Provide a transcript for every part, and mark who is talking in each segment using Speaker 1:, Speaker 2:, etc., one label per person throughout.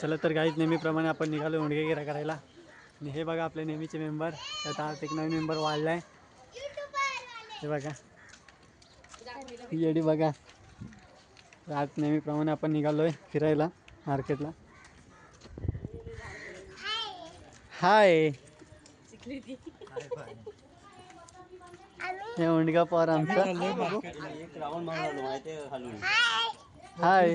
Speaker 1: चला तर काहीच नेहमीप्रमाणे आपण निघालो उंडगेगिरा करायला. आणि हे बघा आपले नेहमीचे मेंबर आज एक नवीन मेंबर वाढला आहे हे बघा. येडी बघा. आज नेहमीप्रमाणे आपण निघालो आहे फिरायला मार्केटला हाय हे उंडगा पॉर आमचा. हाय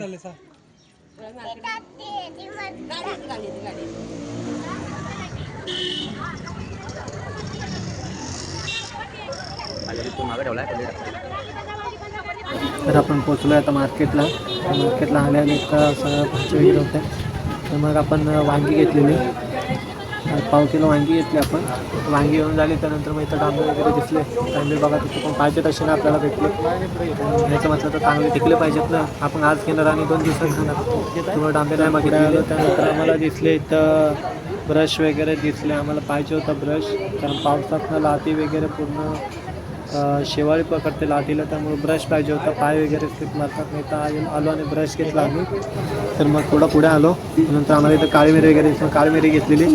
Speaker 1: तर आपण पोचलो आता मार्केटला. मार्केटला आल्या सगळं भाजी वगैरे होते तर मग आपण वांगी घेतलेली. पाव किलो वांगी घेतली आपण. वांगी येऊन झाली त्यानंतर मग इथं डांबे वगैरे दिसले. डांबे बघा तिथे पण पाहिजे तसे ना आपल्याला भेटले. ह्याचं म्हटलं तर चांगले टिकले पाहिजेत ना. आपण आज घेणार आणि दोन दिवसात घेणार. किंवा डांबे नाही बघितले आलो त्यानंतर आम्हाला दिसले इथं ब्रश वगैरे दिसले. आम्हाला पाहिजे होता ब्रश. कारण पावसात लाती वगैरे पूर्ण शेवाळी पकडते लाटीला त्यामुळे ब्रश पाहिजे होता. पाय वगैरे स्लिप मारतात नाही तर आलो आलो आणि ब्रश घेतला आम्ही. तर मग थोडं पुढे आलो. नंतर आम्हाला इथं काळी मिरी वगैरे. काळी मिरी घेतलेली.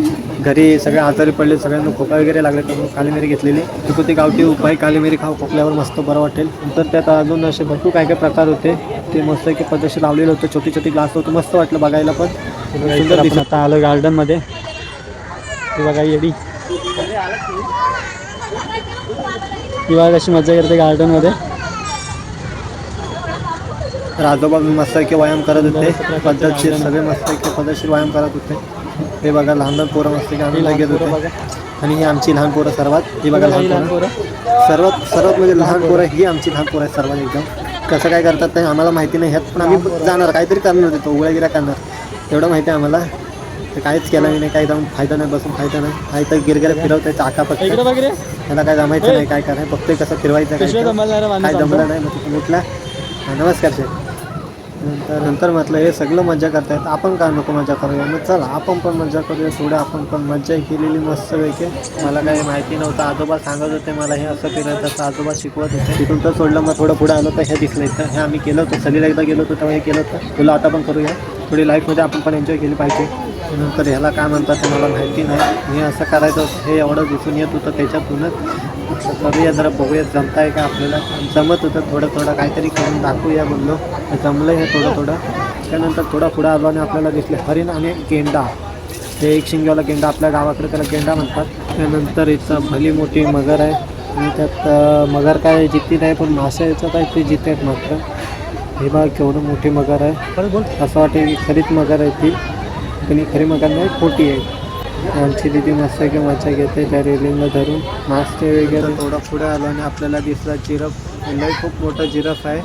Speaker 1: घरी सगळे आजारी पडले सगळ्यांना खोका वगैरे लागले त्यामुळे काळी मिरी घेतलेली ती गावठी उपाय काळी मिरी खाऊ खोकल्यावर मस्त बरं वाटेल. नंतर त्यात अजून असे भरपूर काय काय प्रकार होते. ते मस्त की पद्धतशीर लावलेलं होतं. छोटी छोटी ग्लास होतं. मस्त वाटलं बघायला पण. सुंदर दिसत. आता आलो गार्डनमध्ये ते बघा येडी. किंवा कशी मजा करते गार्डनमध्ये मी मस्त की व्यायाम करत होते. पद्धतशीर सगळे मस्त की पद्धतशीर व्यायाम करत होते. हे बघा लहान लहान पोरं मस्त की आम्ही लगेच होते. आणि ही आमची लहान पोरं सर्वात ही बघा लहान पोरं. सर्वात सर्वात म्हणजे लहान पोरं ही आमची लहान पोरं आहेत सर्वात एकदम. कसं काय करतात ते आम्हाला माहिती नाही ह्यात पण आम्ही जाणार काहीतरी करणार होते तो उघड्या करणार. तेवढं माहिती आहे आम्हाला. ते काहीच केलं नाही काही जाऊन फायदा नाही बसून फायदा नाही. काही तर गिरगिरे फिरवते चाका पक्ष त्याला काय जमायचं नाही काय करायचं फक्त कसं फिरवायचं काय काय जमलं नाही मग हा, नमस्कार सर नंतर नंतर म्हटलं हे सगळं मजा करतायत आपण का नको मजा करूया? मग चला आपण पण मजा करूया थोडं आपण पण मजा केलेली मस्त पैकी. मला काही माहिती नव्हतं आजोबा सांगत होते मला हे असं फिरायचं असं आजोबा शिकवत होते. तिथून तर सोडलं मग थोडं पुढे आलो तर हे दिसलं इथं हे आम्ही केलं होतं सलीला एकदा गेलो होतो तेव्हा हे केलं होतं. तुला आता पण करूया. थोडी लाईफमध्ये आपण पण एन्जॉय केली पाहिजे. नंतर ह्याला काय म्हणतात ते मला माहिती नाही. मी असं करायचं हे एवढं दिसून येत होतं त्याच्यातूनच. करूया जरा बघूया जमताय का आपल्याला. जमत होतं थोडं थोडं काहीतरी करून दाखवूया बोललो जमलं हे थोडं थोडं. त्यानंतर थोडा पुढं आलो आणि आपल्याला दिसले हरिण आणि गेंडा. ते एक शिंगेवाला गेंडा आपल्या गावाकडे त्याला गेंडा म्हणतात. त्यानंतर इथं भली मोठी मगर आहे. आणि त्यात मगर काय जिती नाही पण मासे याच्यात आहे ते जिथे आहेत मात्र. हे बघा केवढं मोठी मगर आहे. असं वाटतं की खरीच मगर आहे ती. पण ही खरी मगर नाही खोटी आहे. आमची दिदी मस्त की मजा घेते त्या रेलिंगला धरून मास्क वगैरे. थोडा पुढे आलो आणि आपल्याला दिसला जिरफ. लय खूप मोठा जिरफ आहे.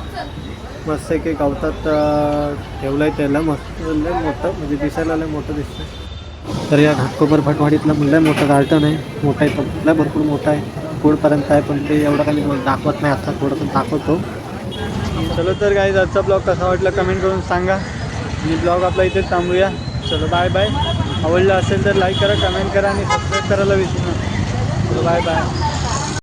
Speaker 1: मस्त की गवतात ठेवलं ठेवलंय त्याला. मस्त लय मोठं म्हणजे दिसायला लय मोठं दिसतं तर या घाटकोपर भटवाडीतलं लय मोठं गार्डन आहे. मोठा आहे पण लय भरपूर मोठा आहे. पुढपर्यंत आहे पण ते एवढं काही दाखवत नाही आता. थोडंसं दाखवतो. चलो तर काही आजचा ब्लॉग कसा वाटला कमेंट करून सांगा. आणि ब्लॉग आपला इथेच थांबूया. चलो बाय बाय आवडलं असेल तर लाईक करा कमेंट करा आणि सबस्क्राईब करायला विसरू नका. चलो बाय बाय